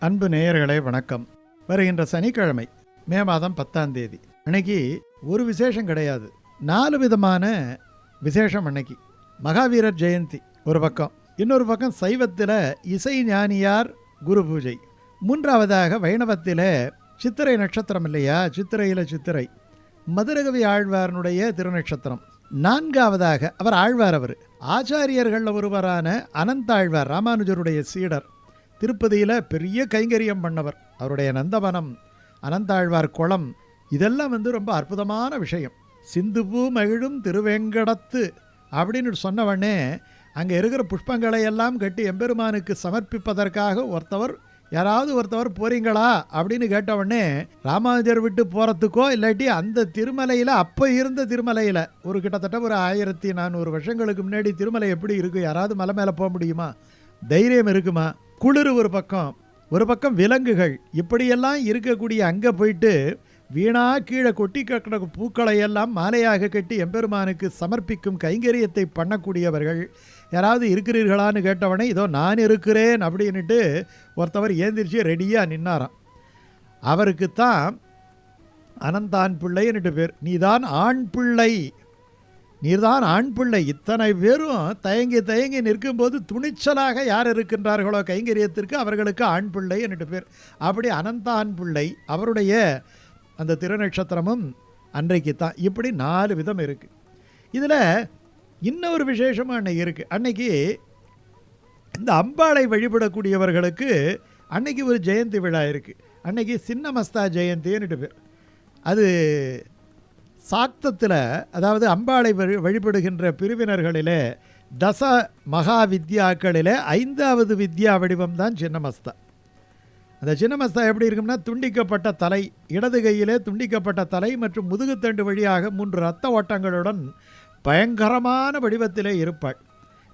அன்பு நேயர்களே வணக்கம். வருகின்ற சனிக்கிழமை மே மாதம் பத்தாம் தேதி. அன்னைக்கு ஒரு விசேஷம் கிடையாது. நாலு விதமான விசேஷம் அன்னைக்கு. மகாவீரர் ஜெயந்தி ஒரு பக்கம். இன்னொரு பக்கம் சைவத்தில் இசை ஞானியார் குரு பூஜை. மூன்றாவதாக வைணவத்தில் சித்திரை நட்சத்திரம் இல்லையா? சித்திரையில் சித்திரை. மதுரகவி ஆழ்வாரனுடைய திருநட்சத்திரம். நான்காவதாக அவர் ஆழ்வார் அவர். ஆச்சாரியர்களில் ஒருவரான அனந்தாழ்வார் ராமானுஜருடைய சீடர். திருப்பதியில் பெரிய கைங்கரியம் பண்ணவர். அவருடைய நந்தவனம் அனந்தாழ்வார் குளம் இதெல்லாம் வந்து ரொம்ப அற்புதமான விஷயம். சிந்துபூ மகிழும் திருவேங்கடத்து அப்படின்னு சொன்ன அங்கே இருக்கிற புஷ்பங்களை எல்லாம் கட்டி எம்பெருமானுக்கு சமர்ப்பிப்பதற்காக ஒருத்தவர் யாராவது ஒருத்தவர் போறீங்களா அப்படின்னு கேட்டவுடனே ராமானுஜர் விட்டு போகிறதுக்கோ இல்லாட்டி அந்த திருமலையில் அப்போ இருந்த திருமலையில் ஒரு கிட்டத்தட்ட ஒரு ஆயிரத்தி நானூறு வருஷங்களுக்கு முன்னாடி திருமலை எப்படி இருக்கும் யாராவது மலை மேலே போக முடியுமா? தைரியம் இருக்குமா? குளிர் ஒரு பக்கம் ஒரு பக்கம் விலங்குகள். இப்படியெல்லாம் இருக்கக்கூடிய அங்கே போயிட்டு வீணாக கீழே கொட்டி கக்கிற பூக்களை எல்லாம் மாலையாக கட்டி எம்பெருமானுக்கு சமர்ப்பிக்கும் கைங்கரியத்தை பண்ணக்கூடியவர்கள் யாராவது இருக்கிறீர்களான்னு கேட்டவனே இதோ நான் இருக்கிறேன் அப்படின்னுட்டு ஒருத்தவர் ஏந்திரிச்சு ரெடியாக நின்னாராம். அவருக்குத்தான் அனந்தான் பிள்ளைன்னுட்டு பேர். நீதான் ஆண் பிள்ளை நீர்தான் ஆண் பிள்ளை. இத்தனை பேரும் தயங்கி தயங்கி நிற்கும்போது துணிச்சலாக யார் இருக்கின்றார்களோ கைங்கரியத்திற்கு அவர்களுக்கு ஆண் பிள்ளை என்னட்டு பேர். அப்படி அனந்த ஆண் பிள்ளை. அவருடைய அந்த திருநட்சத்திரமும் அன்றைக்கு தான். இப்படி நாலு விதம் இருக்குது இதில் இன்னொரு விசேஷமாக அன்னைக்கு இருக்குது அன்னைக்கு இந்த அம்பாளை வழிபடக்கூடியவர்களுக்கு அன்னைக்கு ஒரு ஜெயந்தி விழா இருக்குது அன்னைக்கு சின்னமஸ்தா ஜெயந்தின்னுட்டு பேர். அது சாக்தத்தில் அதாவது அம்பாளை வழி வழிபடுகின்ற பிரிவினர்களிலே தச மகா வித்யாக்களிலே ஐந்தாவது வித்யா வடிவம் தான் சின்னமஸ்தா அந்த சின்னமஸ்தா எப்படி இருக்கும்னா துண்டிக்கப்பட்ட தலை இடது கையிலே துண்டிக்கப்பட்ட தலை மற்றும் முதுகுத்தண்டு வழியாக மூன்று இரத்த ஓட்டங்களுடன் பயங்கரமான வடிவத்திலே இருப்பாள்.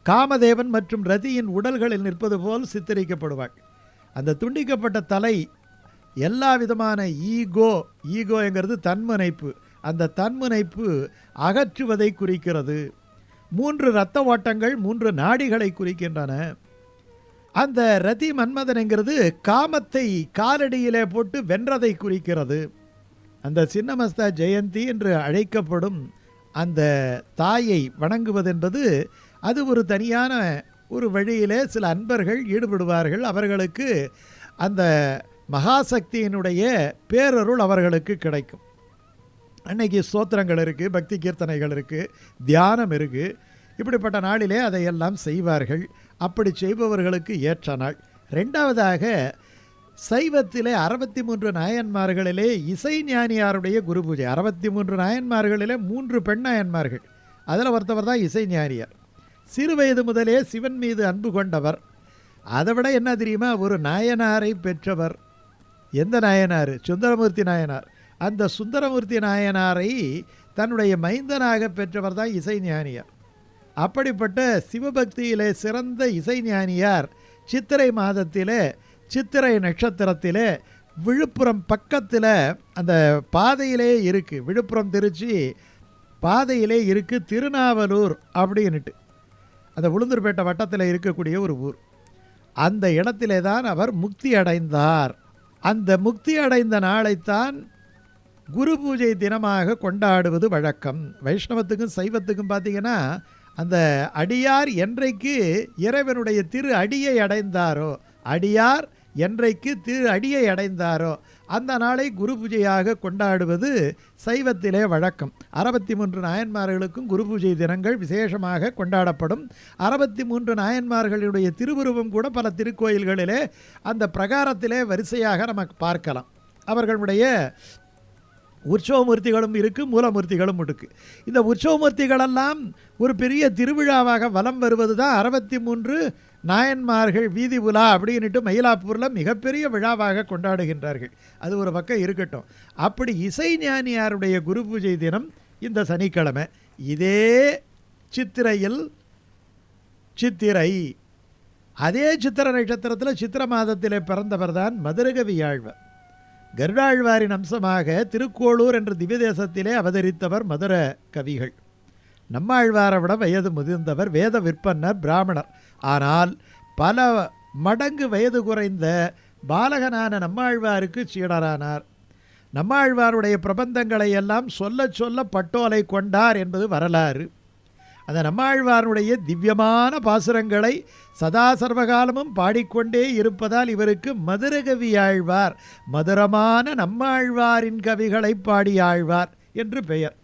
காமதேவன் மற்றும் ரதியின் உடல்களில் நிற்பது போல் சித்தரிக்கப்படுவாள். அந்த துண்டிக்கப்பட்ட தலை எல்லா விதமான ஈகோ ஈகோங்கிறது தன்முனைப்பு. அந்த தன்முனைப்பு அகற்றுவதை குறிக்கிறது. மூன்று இரத்த ஓட்டங்கள் மூன்று நாடிகளை குறிக்கின்றன. அந்த ரதி மன்மதனுங்கிறது காமத்தை காலடியிலே போட்டு வென்றதை குறிக்கிறது. அந்த சின்னமஸ்தா ஜெயந்தி என்று அழைக்கப்படும் அந்த தாயை வணங்குவதென்பது அது ஒரு தனியான ஒரு வழியிலே சில அன்பர்கள் ஈடுபடுவார்கள். அவர்களுக்கு அந்த மகாசக்தியினுடைய பேரருள் அவர்களுக்கு கிடைக்கும். அன்னைக்கு ஸ்தோத்திரங்கள் இருக்குது பக்தி கீர்த்தனைகள் இருக்குது தியானம் இருக்குது இப்படிப்பட்ட நாளிலே அதையெல்லாம் செய்வார்கள். அப்படி செய்பவர்களுக்கு ஏற்ற நாள். ரெண்டாவதாக சைவத்திலே அறுபத்தி மூன்று நாயன்மார்களிலே இசை ஞானியாருடைய குரு பூஜை. அறுபத்தி மூன்று நாயன்மார்களிலே மூன்று பெண் நாயன்மார்கள். அதில் ஒருத்தவர் தான் இசை ஞானியார். சிறு வயது முதலே சிவன் மீது அன்பு கொண்டவர். அதை விட என்ன தெரியுமா? ஒரு நாயனாரை பெற்றவர். எந்த நாயனார்? சுந்தரமூர்த்தி நாயனார். அந்த சுந்தரமூர்த்தி நாயனாரை தன்னுடைய மைந்தனாக பெற்றவர் தான் இசை ஞானியார் அப்படிப்பட்ட சிவபக்தியிலே சிறந்த இசை ஞானியார் சித்திரை மாதத்திலே சித்திரை நட்சத்திரத்திலே விழுப்புரம் பக்கத்தில் அந்த பாதையிலே இருக்குது விழுப்புரம் திருச்சி பாதையிலே இருக்குது திருநாவலூர் அப்படின்னுட்டு. அந்த உளுந்தூர்பேட்டை வட்டத்தில் இருக்கக்கூடிய ஒரு ஊர். அந்த இடத்திலே தான் அவர் முக்தி அடைந்தார். அந்த முக்தி அடைந்த நாளைத்தான் குரு பூஜை தினமாக கொண்டாடுவது வழக்கம். வைஷ்ணவத்துக்கும் சைவத்துக்கும் பார்த்தீங்கன்னா அந்த அடியார் என்றைக்கு இறைவனுடைய திரு அடியை அடைந்தாரோ அடியார் என்றைக்கு திரு அடியை அடைந்தாரோ அந்த நாளை குரு பூஜையாக கொண்டாடுவது சைவத்திலே வழக்கம். அறுபத்தி மூன்று நாயன்மார்களுக்கும் குரு பூஜை தினங்கள் விசேஷமாக கொண்டாடப்படும். அறுபத்தி மூன்று நாயன்மார்களுடைய திருவுருவம் கூட பல திருக்கோயில்களிலே அந்த பிரகாரத்திலே வரிசையாக நமக்கு பார்க்கலாம். அவர்களுடைய உற்சவமூர்த்திகளும் இருக்குது மூலமூர்த்திகளும் இருக்குது இந்த உற்சவமூர்த்திகளெல்லாம் ஒரு பெரிய திருவிழாவாக வலம் வருவது தான் அறுபத்தி மூன்று நாயன்மார்கள் வீதி உலா அப்படின்ட்டு மயிலாப்பூரில் மிகப்பெரிய விழாவாக கொண்டாடுகின்றார்கள். அது ஒரு பக்கம் இருக்கட்டும். அப்படி இசை ஞானியாருடைய குரு பூஜை தினம் இந்த சனிக்கிழமை. இதே சித்திரையில் சித்திரை. அதே சித்திர நட்சத்திரத்தில் சித்திர மாதத்திலே பிறந்தவர் தான் மதுரகவி ஆழ்வர். கருடாழ்வாரின் அம்சமாக திருக்கோளூர் என்ற திவ்ய தேசத்திலே அவதரித்தவர் மதுர கவிகள். நம்மாழ்வாரை விட வயது முதிர்ந்தவர் வேத விற்பன்னர் பிராமணர். ஆனால் பல மடங்கு வயது குறைந்த பாலகனான நம்மாழ்வாருக்கு சீடரானார். நம்மாழ்வாருடைய பிரபந்தங்களை எல்லாம் சொல்ல சொல்ல பட்டோலை கொண்டார் என்பது வரலாறு. அந்த நம்மாழ்வாருடைய திவ்யமான பாசுரங்களை சதா சர்வகாலமும் பாடிக்கொண்டே இருப்பதால் இவருக்கு மதுரகவி ஆழ்வார் மதுரமான நம்மாழ்வாரின் கவிகளை பாடி ஆழ்வார் என்று பெயர்.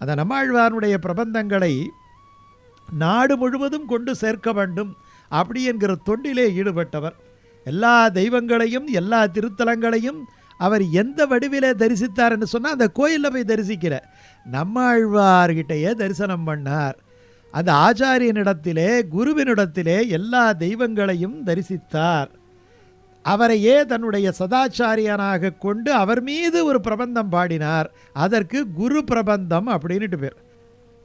அந்த நம்மாழ்வாருடைய பிரபந்தங்களை நாடு முழுவதும் கொண்டு சேர்க்க வேண்டும் அப்படி என்கிற தொண்டிலே ஈடுபட்டவர். எல்லா தெய்வங்களையும் எல்லா திருத்தலங்களையும் அவர் எந்த வடிவில் தரிசித்தார் என்று சொன்னால் அந்த கோயிலில் போய் தரிசிக்கிற நம்மாழ்வார்கிட்டயே தரிசனம் பண்ணார். அந்த ஆச்சாரியனிடத்திலே குருவினிடத்திலே எல்லா தெய்வங்களையும் தரிசித்தார். அவரையே தன்னுடைய சதாச்சாரியனாக கொண்டு அவர் மீது ஒரு பிரபந்தம் பாடினார். அதற்கு குரு பிரபந்தம் அப்படின்ட்டு பேர்.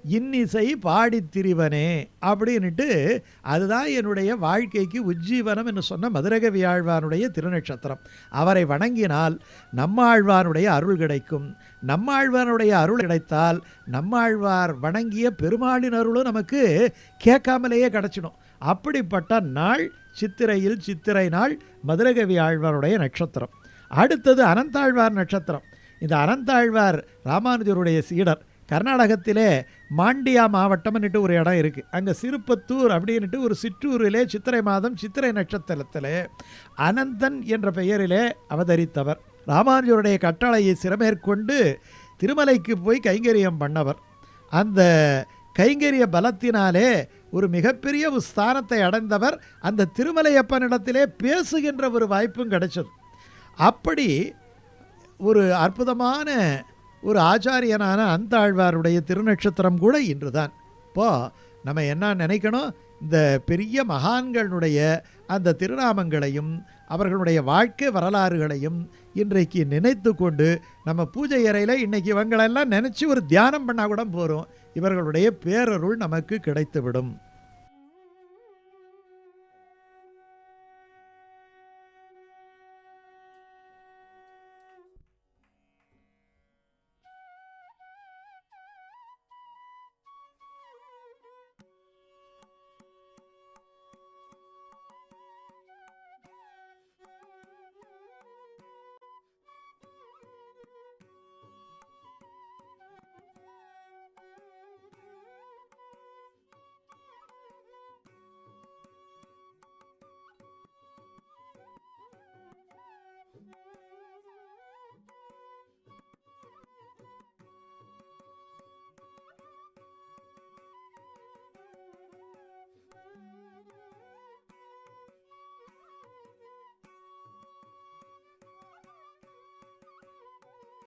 இன்னிசை பாடித் திரிவனே அப்படின்னுட்டு அதுதான் என்னுடைய வாழ்க்கைக்கு உஜ்ஜீவனம் என்று சொன்ன மதுரகவி ஆழ்வானுடைய திருநட்சத்திரம் அவரை வணங்கினால் நம்மாழ்வானுடைய அருள் கிடைக்கும். நம்மாழ்வானுடைய அருள் கிடைத்தால் நம்மாழ்வார் வணங்கிய பெருமாளின் அருளும் நமக்கு கேட்காமலேயே கிடச்சிடும். அப்படிப்பட்ட நாள் சித்திரையில் சித்திரை நாள் மதுரகவி ஆழ்வாருடைய நட்சத்திரம். அடுத்தது அனந்தாழ்வார் நட்சத்திரம். இந்த அனந்தாழ்வார் ராமானுஜருடைய சீடர். கர்நாடகத்திலே மாண்டியா மாவட்டம்னுட்டு ஒரு இடம் இருக்குது அங்கே சிறுப்பத்தூர் அப்படின்ட்டு ஒரு சிற்றூரிலே சித்திரை மாதம் சித்திரை நட்சத்திரத்திலே அனந்தன் என்ற பெயரிலே அவதரித்தவர். ராமானுஜருடைய கட்டளையை சிறமேற்கொண்டு திருமலைக்கு போய் கைங்கரியம் பண்ணவர். அந்த கைங்கரிய பலத்தினாலே ஒரு மிகப்பெரிய ஒரு ஸ்தானத்தை அடைந்தவர். அந்த திருமலையப்பனிடத்திலே பேசுகின்ற ஒரு வாய்ப்பும் கிடைச்சது. அப்படி ஒரு அற்புதமான ஒரு ஆச்சாரியனான அந்த ஆழ்வாருடைய திருநட்சத்திரம் கூட இன்று தான் இப்போ நம்ம என்ன நினைக்கணும்? இந்த பெரிய மகான்களுடைய அந்த திருநாமங்களையும் அவர்களுடைய வாழ்க்கை வரலாறுகளையும் இன்றைக்கு நினைத்து கொண்டு நம்ம பூஜை அறையில் இன்றைக்கி இவங்களெல்லாம் நினச்சி ஒரு தியானம் பண்ணால் கூட போகிறோம் இவர்களுடைய பேரருள் நமக்கு கிடைத்துவிடும்.